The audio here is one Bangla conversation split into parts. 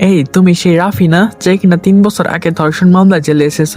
এই তুমি সেই রাফি না যে কিনা তিন বছর আগে ধর্ষণ মামলা জেলে এসেছ?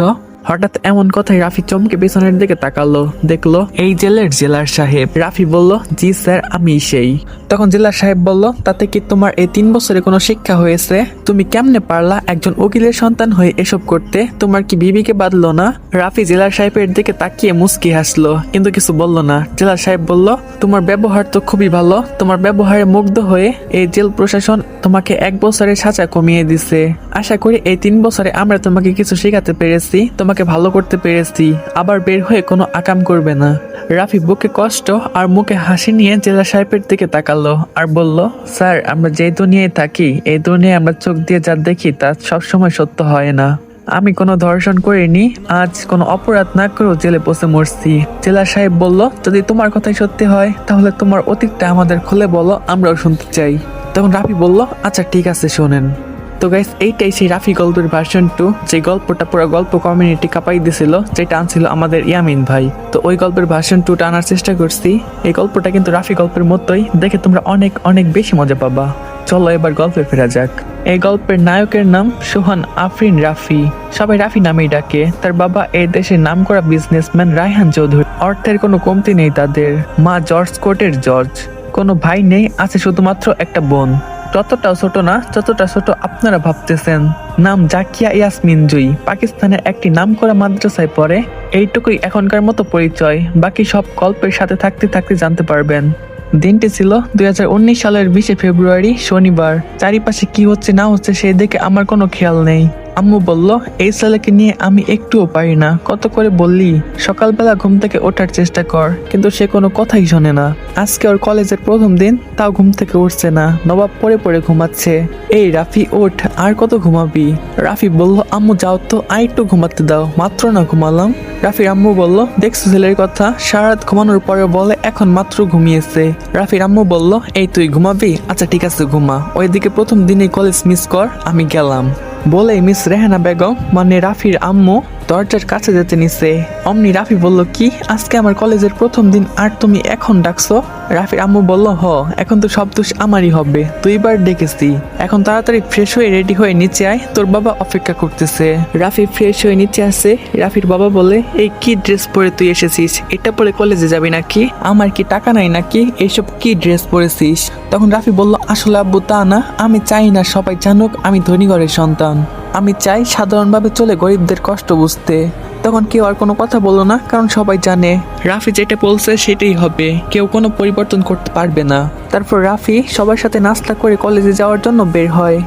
হঠাৎ এমন কথায় রাফি চমকে পেছনের দিকে তাকালো, দেখল, এই জেলের জেলার সাহেব। রাফি বলল, জি স্যার, আমি সেই। তখন জেলার সাহেব বলল, তাতে কি তোমার এই তিন বছরে কোনো শিক্ষা হয়েছে? তুমি কেমনে পারলা একজন উকিলের সন্তান হয়ে এসব করতে? তোমার কি বিবিকে বাঁধলো না? রাফি জেলার সাহেবের দিকে তাকিয়ে মুস্কি হাসলো, কিন্তু কিছু বলল না। জেলার সাহেব বলল, তোমার ব্যবহার তো খুবই ভালো। তোমার ব্যবহারে মুগ্ধ হয়ে এই জেল প্রশাসন তোমাকে এক বছরের সাজা কমিয়ে দিছে। আশা করি এই তিন বছরে আমরা তোমাকে কিছু শেখাতে পেরেছি। তোমাকে ভালো করতে পেরেছি, আবার বের হয়ে কোনো আকাম করবে না। রাফি বুকে কষ্ট আর মুখে হাসি নিয়ে জেলা সাহেবের দিকে তাকালো আর বলল, স্যার, আমরা যে দুনিয়ায় থাকি, এই দুনিয়ায় আমরা চোখ দিয়ে যা দেখি তা সবসময় সত্য হয় না। আমি কোনো ধর্ষণ করিনি, আজ কোনো অপরাধ না করেও জেলে বসে মরছি। জেলা সাহেব বলল, যদি তোমার কথাই সত্যি হয়, তাহলে তোমার অতীতটা আমাদের খুলে বলো, আমরাও শুনতে চাই। তখন রাফি বলল আচ্ছা ঠিক আছে, শোনেন। তো গাইস এইটাই সেই রাফি গল্পের ভার্সন টু যে গল্পটা পুরো গল্প কমিউনিটি কাঁপাই দিছিল, যেটা আনছিল আমাদের ইয়ামিন ভাই। তো ওই গল্পের ভার্সন টুটা আনার চেষ্টা করছি। এই গল্পটা কিন্তু রাফি গল্পের মতোই, দেখে তোমরা অনেক অনেক বেশি মজা পাবা। চলো এবার গল্পে ফেরা যাক। এই গল্পের নায়কের নাম সোহান আফরিন রাফি। সবাই রাফি নামেই ডাকে। তার বাবা এই দেশের নামকরা বিজনেসম্যান রায়হান চৌধুরী। অর্থের কোনো কমতি নেই তাদের। মা জর্জ কোর্টের জর্জ। কোনো ভাই নেই, আছে শুধুমাত্র একটা বোন। ততটাও ছোট না যতটা ছোট আপনারা ভাবতেছেন। নাম জাকিয়া ইয়াসমিন জুই। পাকিস্তানের একটি নাম করা মাদ্রাসায় পড়ে। এইটুকুই এখনকার মতো পরিচয়। বাকি সব গল্পের সাথে থাকতে থাকতে জানতে পারবেন। দিনটি ছিল দুই হাজার উনিশ সালের বিশে ফেব্রুয়ারি, শনিবার। চারিপাশে কি হচ্ছে না হচ্ছে সেই দিকে আমার কোনো খেয়াল নেই। আম্মু বলল, এই ছেলেকে নিয়ে আমি একটুও পারি না। কত করে বললি? সকালবেলা ঘুম থেকে ওঠার চেষ্টা কর, কিন্তু সে কোনো কথাই শোনে না। আজকে ওর কলেজের প্রথম দিন, তাও ঘুম থেকে উঠছে না। নবাব পরে পরে ঘুমাচ্ছে। এই রাফি, ওঠ, আর কত ঘুমাবি? রাফি বলল, আম্মু, যাও তো, আর একটু ঘুমাতে দাও। মাত্র না ঘুমালাম। রাফির আম্মু বলল, দেখছ ছেলের কথা? সারা রাত ঘুমানোর পরে বলে, এখন মাত্র ঘুমিয়েছে। রাফির আম্মু বলল, এই তুই ঘুমাবি? আচ্ছা ঠিক আছে, ঘুমা। ওইদিকে প্রথম দিনে কলেজ মিস কর, আমি গেলাম। বলে মিস রেহানা বেগম মানে রাফির আম্মু দরজার কাছে যেতে নিছে। অমনি রাফি বলল, কি? আজকে আমার কলেজের প্রথম দিন আর তুমি এখন ডাকছো? রাফির আম্মু বলল, হ, এখন তো সব দোষ আমারই হবে। দুইবার ডেকেছি। এখন তাড়াতাড়ি ফ্রেশ হয়ে রেডি হয়ে নিচে আয়, তোর বাবা অপেক্ষা করতেছে। রাফি ফ্রেশ হয়ে নিচে আসে। রাফির বাবা বলে, এই কি ড্রেস পরে তুই এসেছিস? এটা পরে কলেজে যাবি নাকি? আমার কি টাকা নাই নাকি? এইসব কি ড্রেস পরেছিস? তখন রাফি বলল, আসলে আব্বু, তা না। আমি চাই না সবাই জানুক, আমি ধনী ঘরের সন্তান। আমি চাই সাধারণভাবে চলে গরিবদের কষ্ট বুঝতে। তখন কেউ আর কোনো কথা বলো না, কারণ সবাই জানে, রাফি যেটা বলছে সেটাই হবে। কেউ কোনো পরিবর্তন করতে পারবে না। তারপর রাফি সবার সাথে নাস্তা করে কলেজে যাওয়ার জন্য বের হয়।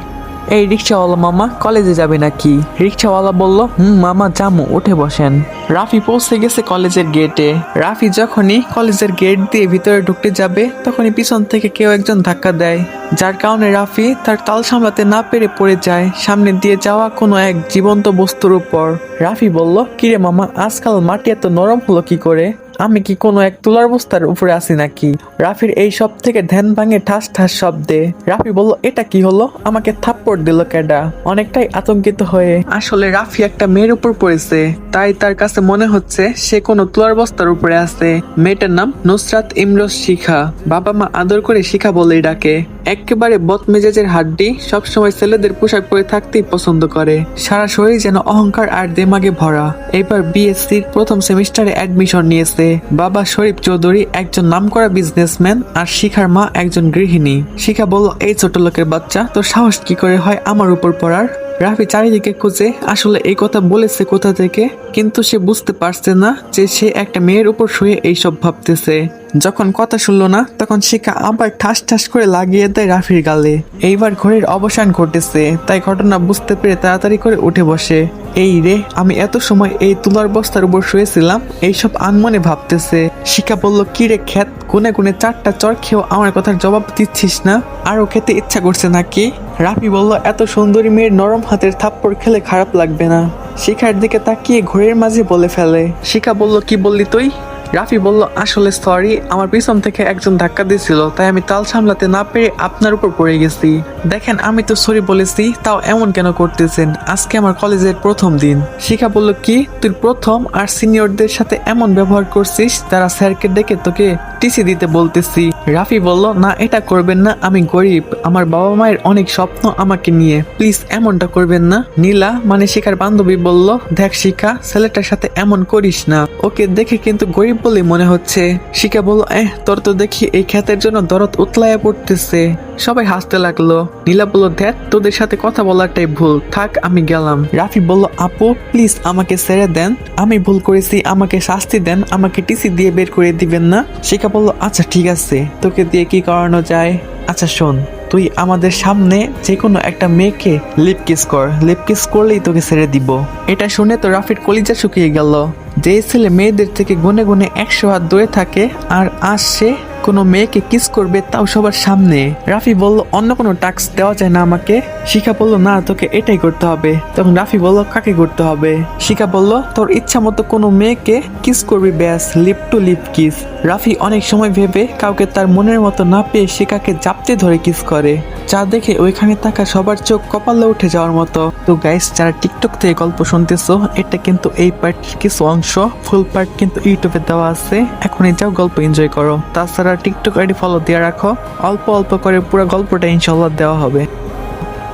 এই রিক্সাওয়ালা মামা কলেজে যাবে নাকি? রিক্সাওয়ালা বলল, হুম, মামা জামু উঠে বসেন। রাফি পৌঁছে গেছে কলেজের গেটে রাফি যখনই কলেজের গেট দিয়ে ভিতরে ঢুকতে যাবে, তখনই পিছন থেকে কেউ একজন ধাক্কা দেয়। যার কারণে রাফি তার তাল সামলাতে না পেরে পড়ে যায়, সামনে দিয়ে যাওয়া কোনো এক জীবন্ত বস্তুর উপর। রাফি বলল, কিরে মামা, আজকাল মাটি এত নরম হলো কি করে? আমি কি কোনো এক তুলার বস্তার উপরে আছি নাকি? রাফির এই সব থেকে ধ্যান ভাঙে ঠাস ঠাস শব্দে। রাফি বলল, এটা কি হলো? আমাকে থাপ্পড় দিল ক্যাডা অনেকটাই আতঙ্কিত হয়ে, আসলে রাফি একটা মেয়ের উপর পড়েছে। তাই তার কাছে মনে হচ্ছে সে কোনো তুলার বস্তার উপরে আছে। মেয়েটার নাম নুসরাত ইমরোজ শিখা। বাবা মা আদর করে শিখা বলেই ডাকে। একেবারে বদমেজাজের হাড্ডি সবসময় ছেলেদের পোশাক পরে থাকতেই পছন্দ করে। সারা শরীর যেন অহংকার আর দেমাগে ভরা। এবার বিএসসির প্রথম সেমিস্টারে অ্যাডমিশন নিয়েছে। বাবা শরীফ চৌধুরী, একজন নামকরা বিজনেসম্যান আর শিখার মা একজন গৃহিণী। শিখা বলল, এই ছোট লোকের বাচ্চা তো সাহস কি করে হয় আমার উপর পড়ার? রাফি চারিদিকে খুঁজে, আসলে এই কথা বলেছে কোথা থেকে? কিন্তু সে বুঝতে পারছে না যে সে একটা মেয়ের উপর শুয়ে এইসব ভাবতেছে। যখন কথা শুনলো না, তখন শিখা আবার ঠাস ঠাস করে লাগিয়ে দেয় রাফির গালে। এইবার ঘড়ির অবসান ঘটেছে, তাই ঘটনা বুঝতে পেরে তাড়াতাড়ি করে উঠে বসে। এই রে, আমি এত সময় এই তুলার বস্তার উপর শুয়েছিলাম, এইসব আনমনে ভাবতেছে। শিখা বলল, কি রে খ্যাত কোনে কোনে চারটা চর খেয়েও আমার কথার জবাব দিচ্ছিস না? আরও খেতে ইচ্ছা করছে নাকি? রাফি বলল, এত সুন্দরী মেয়ের নরম হাতের থাপ্পড় খেলে খারাপ লাগবে না। শিখার দিকে তাকিয়ে ঘোরের মাঝে বলে ফেলে। শিখা বলল, কি বললি তুই? রাফি বলল, আসলে সরি আমার পিছন থেকে একজন ধাক্কা দিয়েছিল, তাই আমি তাল সামলাতে না পেরে আপনার উপর পড়ে গেছি। দেখেন, আমি তো সরি বলেছি, তাও এমন কেন করতেছেন? আজকে আমার কলেজের প্রথম দিন। শিখা বলল, কি? তুই প্রথম আর সিনিয়রদের সাথে এমন ব্যবহার করছিস তারা স্যারকে ডেকে তোকে টিসি দিতে বলতেছি। রাফি বলল, না, এটা করবেন না, আমি গরিব। আমার বাবা মায়ের অনেক স্বপ্ন আমাকে নিয়ে। প্লিজ, এমনটা করবেন না। নীলা মানে শিখার বান্ধবী বলল, দেখ শিখা, ছেলেটার সাথে এমন করিস না। ওকে দেখে কিন্তু গরিব বলে মনে হচ্ছে। শিখা বলল এহ, তোর তো দেখি এই খ্যাতের জন্য দরদ উতলায়া পড়তেছে। সবাই হাসতে লাগল। নীলা বলল দেখ তোদের সাথে কথা বলাটাই ভুল। থাক, আমি গেলাম। রাফি বলল, আপু, প্লিজ আমাকে ছেড়ে দেন। আমি ভুল করেছি, আমাকে শাস্তি দেন। আমাকে টিসি দিয়ে বের করে দিবেন না? শিখা বলল আচ্ছা ঠিক আছে। তোকে দিয়ে কি করানো যায়? আচ্ছা শোন তুই আমাদের সামনে যে কোনো একটা মেয়েকে লিপ কিস কর। লিপ কিস করলেই তোকে ছেড়ে দিব। এটা শুনে তো রাফির কলিজা শুকিয়ে গেল। যে ছেলে মেয়েদের থেকে গুনে গুনে একশো হাত দূরে থাকে, আর আসছে কোনো মেয়েকে কিস করবে তাও সবার সামনে। রাফি বলল, অন্য কোনো টাস্ক দেওয়া যায় না আমাকে? শিখা বলল, না, তোকে এটাই করতে হবে। তখন রাফি বলল, কাকে করতে হবে? শিখা বলল, তোর ইচ্ছা মতো কোনো মেয়েকে কিস করবি ব্যাস lip to lip kiss Rafi অনেক সময় ভেবে কাউকে তার মনের মতো না পেয়ে শিখাকে জাপতে ধরে কিস করে। যা দেখে ওইখানে থাকা সবার চোখ কপালে উঠে যাওয়ার মতো। তো গাইস যারা টিকটক থেকে গল্প শুনতেছো, এটা কিন্তু এই পার্ট কিছু অংশ। ফুল পার্ট কিন্তু ইউটিউবে দেওয়া আছে। এখনই যাও গল্প এনজয় করো। তাছাড়া টিকটক আইডি ফলো দিয়ে রাখো। অল্প অল্প করে পুরো গল্পটা ইনশাল্লাহ দেওয়া হবে।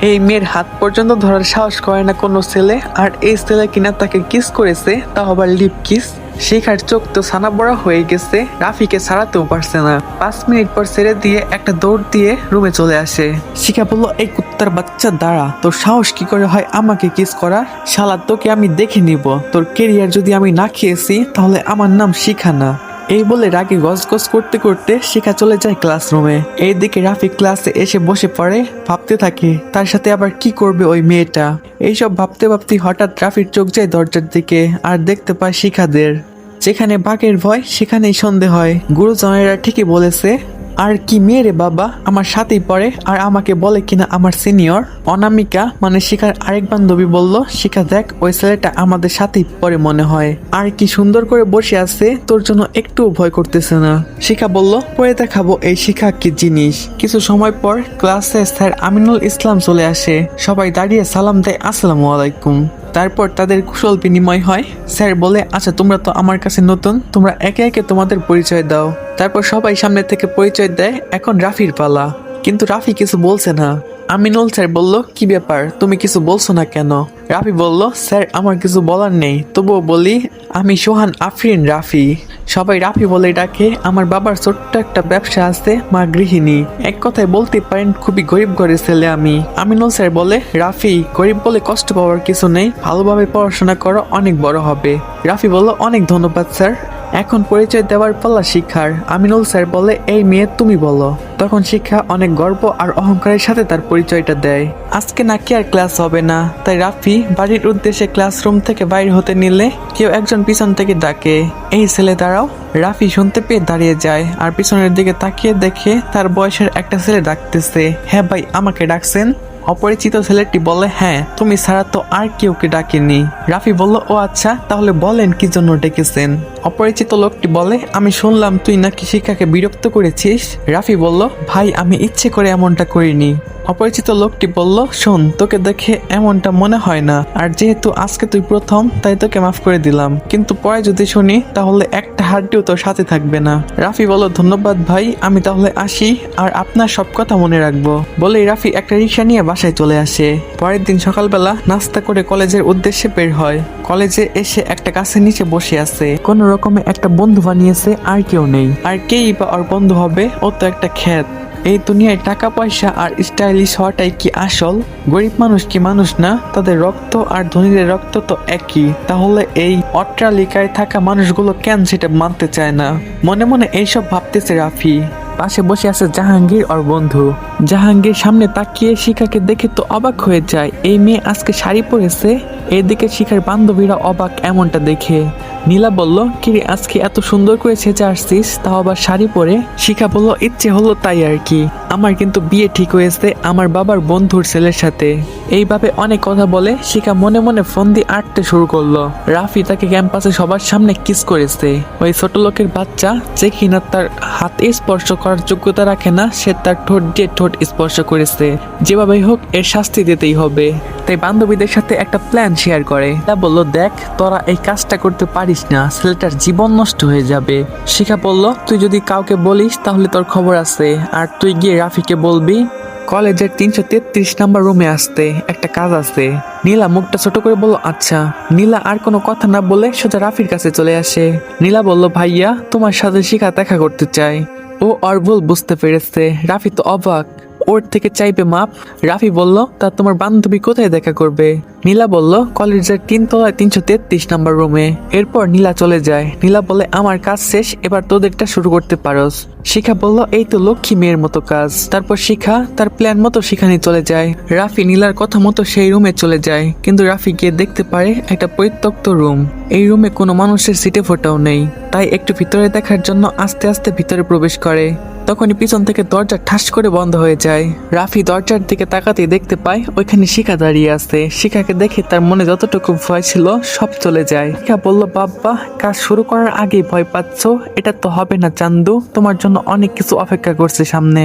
এই মেয়ের হাত পর্যন্ত ধরার সাহস করে না কোনো ছেলে, আর এই ছেলে কিনা তাকে কিস করেছে, তা আবার লিপ কিস শিখার চোখ তো সানা বড়া হয়ে গেছে, রাফিকে ছাড়াতেও পারছে না। পাঁচ মিনিট পর ছেড়ে দিয়ে একটা দৌড় দিয়ে রুমে চলে আসে। শিখা বলল, এই কুত্তার বাচ্চা, দাঁড়া। তোর সাহস কি করে হয় আমাকে কিস করার? শালা, তোকে আমি দেখে নিব। তোর কেরিয়ার যদি আমি না খেয়েছি, তাহলে আমার নাম শিখা না। এই বলে রাগে গজগজ করতে করতে শিখা চলে যায় ক্লাসরুমে। এইদিকে রাফি ক্লাসে এসে বসে পড়ে, ভাবতে থাকে, তার সাথে আবার কি করবে ওই মেয়েটা? এইসব ভাবতে ভাবতে হঠাৎ রাফির চোখ যায় দরজার দিকে, আর দেখতে পায় শিখাদের। যেখানে বাঘের ভয়, সেখানেই সন্দেহ হয়। গুরুজনেরা ঠিকই বলেছে আর কি মেয়ে রে বাবা? আমার সাথেই পড়ে। আর আমাকে বলে কিনা আমার সিনিয়র? অনামিকা মানে শিখার আরেক বান্ধবী বলল, শিখা দেখ, ওই ছেলেটা আমাদের সাথেই পড়ে মনে হয়। আর কি সুন্দর করে বসে আছে, তোর জন্য একটু ভয় করতেছে না। শিখা বলল, পরে দেখাবো এই শিখা কি জিনিস। কিছু সময় পর ক্লাসে স্যার আমিনুল ইসলাম চলে আসে। সবাই দাঁড়িয়ে সালাম দেয়, আসসালামু আলাইকুম। তারপর তাদের কুশল বিনিময় হয়। স্যার বলে আচ্ছা তোমরা তো আমার কাছে নতুন, তোমরা একে একে তোমাদের পরিচয় দাও। তারপর সবাই সামনে থেকে পরিচয় দেয়, এখন রাফির পালা। কিন্তু রাফি কিছু বলছে না। আমিনুল স্যার বলল, কি ব্যাপার? তুমি কিছু বলছো না কেন? রাফি বলল, স্যার, আমার কিছু বলার নেই। তবুও বলি, আমি সোহান আফরিন রাফি। সবাই রাফি বলে ডাকে। আমার বাবার ছোট্ট একটা ব্যবসা আছে, মা গৃহিণী। এক কথায় বলতে পারেন, খুবই গরিব ঘরের ছেলে আমি। আমিনুল স্যার বলে, রাফি, গরিব বলে কষ্ট পাওয়ার কিছু নেই। ভালোভাবে পড়াশোনা করো, অনেক বড় হবে। রাফি বলল, অনেক ধন্যবাদ, স্যার। এখন পরিচয় দেওয়ার পাল্লা শিক্ষার আমিনুল স্যার বলে, এই মেয়ে তুমি বলো। তখন শিক্ষা অনেক গর্ব আর অহংকারের সাথে তার পরিচয়টা দেয়। আজকে নাকি আর ক্লাস হবে না, তাই রাফি বাড়ির উদ্দেশ্যে ক্লাসরুম থেকে বাইর হতে নিলে কেউ একজন পিছন থেকে ডাকে, এই ছেলে, দাঁড়াও। রাফি শুনতে পেয়ে দাঁড়িয়ে যায় আর পিছনের দিকে তাকিয়ে দেখে তার বয়সের একটা ছেলে ডাকতেছে হ্যাঁ ভাই, আমাকে ডাকছেন? অপরিচিত ছেলেটি বলে হ্যাঁ তুমি ছাড়া তো আর কেউকে ডাকেনি। রাফি বলল, ও আচ্ছা তাহলে বলেন কি জন্য ডেকেছেন? অপরিচিত লোকটি বলে, আমি শুনলাম তুই নাকি শিক্ষাকে বিরক্ত করেছিস। রাফি বলল, ভাই, আমি ইচ্ছে করে এমনটা করিনি। অপরিচিত লোকটি বলল, শোন, তোকে দেখে এমনটা মনে হয় না। আর যেহেতু আজকে তুই প্রথম, তাই তোকে মাফ করে দিলাম। কিন্তু পরে যদি শুনি, তাহলে একটা হাড্ডিও তো সাথে থাকবে না। রাফি বলো ধন্যবাদ ভাই, আমি তাহলে আসি আর আপনার সব কথা মনে রাখব। বলে রাফি একটা রিক্সা নিয়ে বাসায় চলে আসে। পরের দিন সকালবেলা নাস্তা করে কলেজের উদ্দেশ্যে বের হয়। কলেজে এসে একটা গাছের নিচে বসে আছে। কোন রকমে একটা বন্ধু বানিয়েছে, আর কেউ নেই। আর কেই বা ওর বন্ধু হবে, ও তো একটা খ্যাত। এই দুনিয়ায় টাকা, পয়সা আর স্টাইলিশ হওয়াটাই কি আসল? গরিব মানুষ কি মানুষ না? তাদের রক্ত আর ধনীদের রক্ত তো একই। তাহলে এই অট্টালিকায় থাকা মানুষগুলো কেন সেটা মানতে চায় না? মনে মনে এইসব ভাবতেছে রাফি। পাশে বসে আছে জাহাঙ্গীর আর বন্ধু। জাহাঙ্গীর সামনে তাকিয়ে শিখাকে দেখে তো অবাক হয়ে যায়, এই মেয়ে আজকে শাড়ি পরেছে? এদিকে শিখার বান্ধবীরা অবাক এমনটা দেখে। নীলা বলল, কিরে, আজকে এত সুন্দর করে সেজে আসছিস, তাও আবার শাড়ি পরে? শিখা বলল, ইচ্ছে হলো তাই আর কি। আমার কিন্তু বিয়ে ঠিক হয়েছে, আমার বাবার বন্ধুর ছেলের সাথে। এইভাবে অনেক কথা বলে শিখা মনে মনে ফোন দিয়ে আটতে শুরু করল। রাফি তাকে ক্যাম্পাসে সবার সামনে কিস করেছে। ওই ছোট লোকের বাচ্চা যে কিনা তার হাত স্পর্শ করার যোগ্যতা রাখে না, সে তার ঠোঁট দিয়ে ঠোঁট স্পর্শ করেছে। যেভাবেই হোক, এর শাস্তি দিতেই হবে। তাই বান্ধবীদের সাথে একটা প্ল্যান শেয়ার করে। তা বলল, দেখ, তোরা এই কাজটা করতে পারিস না, ছেলেটার জীবন নষ্ট হয়ে যাবে। শিখা বলল, তুই যদি কাউকে বলিস, তাহলে তোর খবর আছে। আর তুই গিয়ে রাফিকে বলবি, কলেজের তিনশো তেত্রিশ নাম্বার রুমে আসতে, একটা কাজ আছে। নীলা মুখটা ছোট করে বলল আচ্ছা। নীলা আর কোনো কথা না বলে সোজা রাফির কাছে চলে আসে। নীলা বলল, ভাইয়া, তোমার সাথে শিখা দেখা করতে চাই। ও অর্বুল বুঝতে পেরেছে, রাফি তো অবাক। ওর থেকে চাইবে মাপ। রাফি বলল, তা তোমার বান্ধবী কোথায় দেখা করবে? নীলা বলল, কলেজের তিনতলায় তিনশো তেত্রিশ নাম্বার রুমে। এরপর নীলা চলে যায়। নীলা বলে, আমার কাজ শেষ, এবার তোদেরটা শুরু করতে পারোস। শিখা বলল, এই তো লক্ষ্মী মেয়ের মতো কাজ। তারপর শিখা তার প্ল্যান মতো সেখানে চলে যায়। রাফি নীলার কথা মতো সেই রুমে চলে যায়। কিন্তু রাফি গিয়ে দেখতে পারে একটা পরিত্যক্ত রুম। এই রুমে কোনো মানুষের সিটে ফোটাও নেই, তাই একটু ভিতরে দেখার জন্য আস্তে আস্তে ভিতরে প্রবেশ করে। তখনই পিছন থেকে দরজা ঠাস করে বন্ধ হয়ে যায়। রাফি দরজার দিকে তাকাতেই দেখতে পায়, ওইখানে শিখা দাঁড়িয়ে আছে। শিখাকে দেখে তার মনে যতটুকু ভয় ছিল, সব চলে যায়। শিখা বলল, বাব্বা, কাজ শুরু করার আগেই ভয় পাচ্ছ? এটা তো হবে না, চান্দু। তোমার জন্য অনেক কিছু অপেক্ষা করছে সামনে।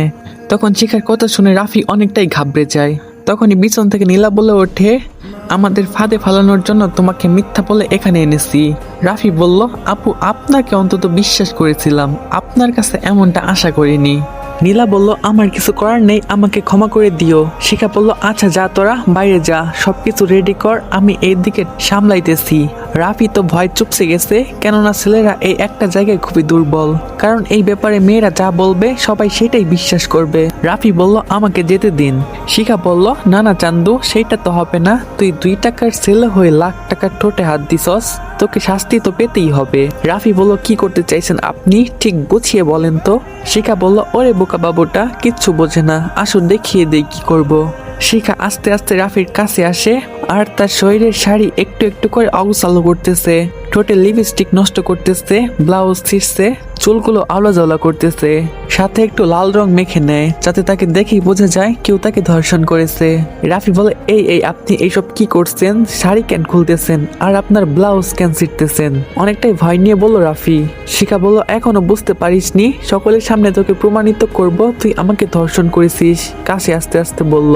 তখন শিখার কথা শুনে রাফি অনেকটাই ঘাবড়ে যায়। তখনই পিছন থেকে নীলা বলে ওঠে আমাদের ফাঁদে ফালানোর জন্য তোমাকে মিথ্যা বলে এখানে এনেছি। রাফি বলল, আপু, আপনাকে অন্তত বিশ্বাস করেছিলাম। আপনার কাছে এমনটা আশা করিনি। নীলা বলল, আমার কিছু করার নেই, আমাকে ক্ষমা করে দিও। শিখা বলল আচ্ছা যা তোরা, বাইরে যা, সবকিছু রেডি কর, আমি এই দিকে সামলাইতেছি। রাফি তো ভয় চুপসে গেছে, কেননা ছেলেরা এই একটা জায়গায় খুবই দুর্বল। কারণ এই ব্যাপারে মেয়েরা যা বলবে, সবাই সেটাই বিশ্বাস করবে। রাফি বলল, আমাকে যেতে দিন। শিখা বলল, না না চান্দু সেইটা তো হবে না। তুই দুই টাকার ছেলে হয়ে লাখ টাকার ঠোঁটে হাত দিছস। তোকে শাস্তি তো পেতেই হবে। রাফি বলল, কি করতে চাইছেন আপনি? ঠিক গুছিয়ে বলেন তো। শিখা বলল, ওরে বোকা বাবুটা, কিচ্ছু বোঝে না। আসুন, দেখিয়ে দেই কি করব। শিখা আস্তে আস্তে রাফির কাছে আসে, আর তার শরীরের শাড়ি একটু একটু করে অগুসালো করতেছে। ঠোঁটে লিপস্টিক নষ্ট করতেছে ব্লাউজ ছিঁড়ছে। চুলগুলো আওলা করতেছে, সাথে একটু লাল রং মেখে নেয়, যাতে তাকে দেখেই বোঝা যায় কেউ তাকে ধর্ষণ করেছে। রাফি বলে, এই এই, আপনি এইসব কি করছেন? শাড়ি কেন খুলতেছেন? আর আপনার ব্লাউজ কেন ছিঁড়তেছেন? অনেকটাই ভয় নিয়ে বলল রাফি। শিখা বলল, এখনও বুঝতে পারিসনি। সকলের সামনে তোকে প্রমাণিত করব, তুই আমাকে ধর্ষণ করেছিস। কাছে আস্তে আস্তে বলল,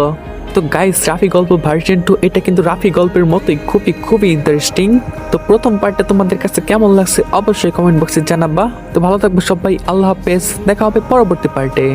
তো গাইস রাফি গল্প ভার্সন টু এটা কিন্তু রাফি গল্পের মতোই খুবই খুবই ইন্টারেস্টিং তো প্রথম পার্টটা তোমাদের কাছে কেমন লাগছে, অবশ্যই কমেন্ট বক্সে জানাবা। তো ভালো থাকবে সবাই আল্লাহ হাফেজ। দেখা হবে পরবর্তী পার্টে